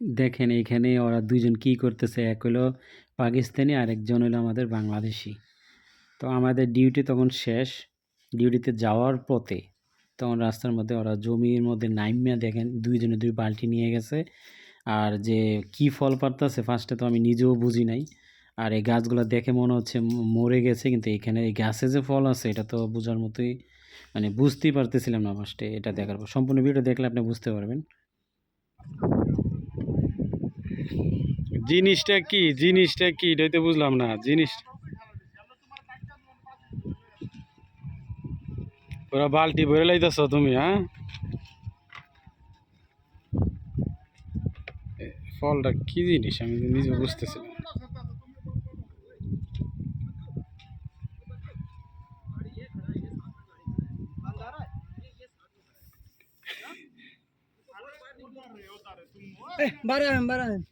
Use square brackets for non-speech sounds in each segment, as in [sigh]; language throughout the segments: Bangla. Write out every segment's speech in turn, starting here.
দেখেন এইখানে ওরা দুইজন কি করতেছে? এক হলো পাকিস্তানি আর একজন হলো আমাদের বাংলাদেশি। তো আমাদের ডিউটি তখন শেষ। ডিউটিতে যাওয়ার পথে তখন রাস্তার মধ্যে ওরা জমির মধ্যে নাইমিয়া দেখেন, দুইজনে দুই বালতি নিয়ে গেছে। আর যে কি ফল পারতেছে ফার্স্টে তো আমি নিজেও বুঝি নাই। আর এই গাছগুলো দেখে মনে হচ্ছে মরে গেছে, কিন্তু এখানে এই গাছে যে ফল আছে, এটা তো বোঝার মতোই মানে বুঝতেই পারতেছিলাম না ফার্স্টে এটা দেখার পর। সম্পূর্ণ ভিডিও দেখলে আপনি বুঝতে পারবেন। জিনিসটা কি? জিনিসটা কি? এটাই তো বুঝলাম না। জিনিস পুরা বালতি ভরে লাইতেছ তুমি হ্যাঁ? ফলটা কি জিনিস? আমি নিজে বুঝতেছিলাম না। বাড়ান।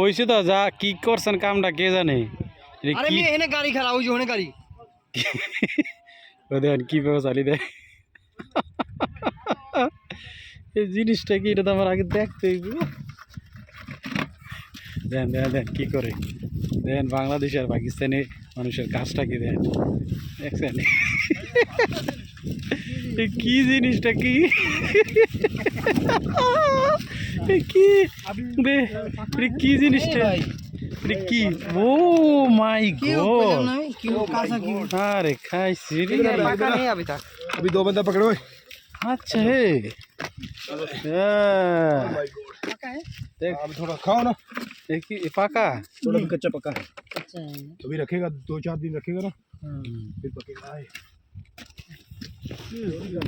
হয়েছে তো যা কি করছেন কামটা কে জানে? আরে গাড়ি খারাপ যে ওখানে গাড়ি। ও দেখেন কীভাবে চালিয়ে দেয় এই জিনিসটা কি এটা তো আমার আগে দেখতে। দেন দেন দেন কি করে? দেন বাংলাদেশ আর পাকিস্তানি মানুষের কাজটা কি দেন? দেখছেন? কি জিনিসটা কি? কি রে এটা কি জিনিসটা এটা কি ও মাই গড क्यों कासा क्यों আরে খাইছি রে पका नहीं अभी तक अभी दो बंदा पकड़ो আচ্ছা হে আহ, দেখ अब थोड़ा खाओ ना এ কি এ পাকা थोड़ा भी कच्चा पका है अच्छा है अभी रखेगा दो चार दिन रखेगा ना फिर पकेगा आए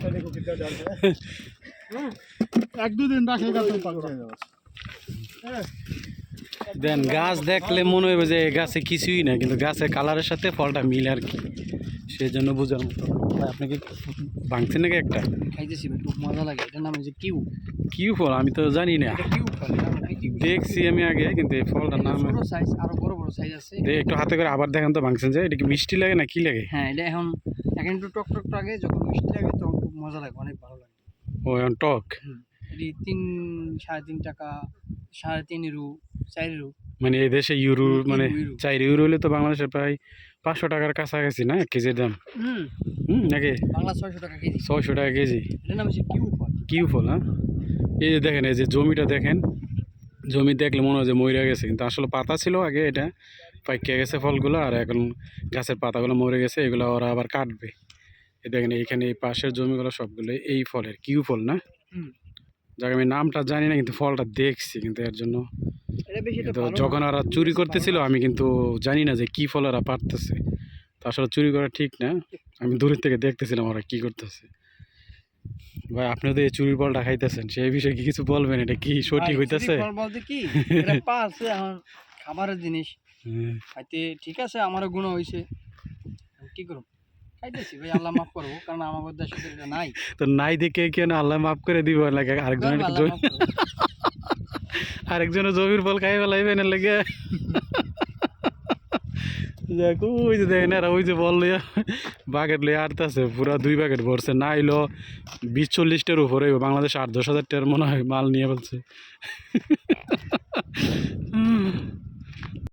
देखो कितना डालता है [laughs] এক দুদিন রাখে দেন গাছ দেখলে মনে হবে যে গাছে কিছুই না কিন্তু গাছের কালারের সাথে ফলটা মিল আর কি। সেই জন্য বোঝার মতো। আপনাকে ভাঙছেন নাকি একটা? খাইতেছি খুব মজা লাগে। এটার নাম হচ্ছে কিউ। কিউ ফল? আমি তো জানি না। দেখছি আমি আগে কিন্তু এই ফলটার নাম সাইজ আরও বড় বড় সাইজ আছে। একটু হাতে করে আবার দেখেন তো ভাঙছেন যে এটা কি মিষ্টি লাগে না কি লাগে? হ্যাঁ এটা এখন এখন একটু টক টক আগে যখন মিষ্টি লাগে তখন খুব মজা লাগে অনেক ভালো লাগে। ও এখন টক তিন সাড়ে তিন টাকা সাড়ে তিন ইউরো চার ইউরো। মানে এই দেশে ইউরো মানে। চার ইউরো হলে তো বাংলাদেশে প্রায় পাঁচশো টাকার কাছাকাছি না এক কেজির দাম? হুম। হুম নাকি? বাংলা ছয়শো টাকা কেজি। ছয়শো টাকা কেজি। নাম হচ্ছে কিউ ফল। কিউ ফল হ্যাঁ? এই যে দেখেন এই যে জমিটা দেখেন জমি দেখলে মনে হয় যে মরে গেছে কিন্তু আসলে পাতা ছিল আগে এটা পাইকে গেছে ফলগুলো আর এখন গাছের পাতাগুলো মরে গেছে এগুলো ওরা আবার কাটবে। এই দেখেন এইখানে এই পাশের জমিগুলো সবগুলো এই ফলের কিউ ফল না? যাকে আমি নামটা জানি না কিন্তু ফলটা দেখছি কিন্তু এর জন্য তো যখন। ওরা চুরি করতেছিল আমি কিন্তু জানি না যে কি ফল ওরা পারতেছে তো আসলে চুরি করা ঠিক না। আমি দূরের থেকে দেখতেছিলাম ওরা কি করতেছে। ভাই আপনি তো এই চুরির ফলটা খাইতেছেন সেই বিষয়ে কি কিছু বলবেন? এটা কি সঠিক হইতেছে? বলতে কি এটা এখন খাবারের জিনিস। হ্যাঁ। খাইতে ঠিক আছে আমারও গুণ হয়েছে কি করব? খাইতেছি ভাই আল্লাহ মাফ করব কারণ আমার দেশে এটা নাই। তো নাই দেখে কেন আল্লাহ মাফ করে দিব লাগে করব। আরেকজনের জমির ফল খাই ফেলাইবেন এর লাগে। দেখ ওই যে দেখেন এরা ওই যে বল লইয়া বাকেট লইয়া আটতেছে পুরা দুই বাকেট ভরছে না এলো বিশ চল্লিশটার উপরে বাংলাদেশ আট দশ হাজার টাকার মনে হয় মাল নিয়ে ফেলছে।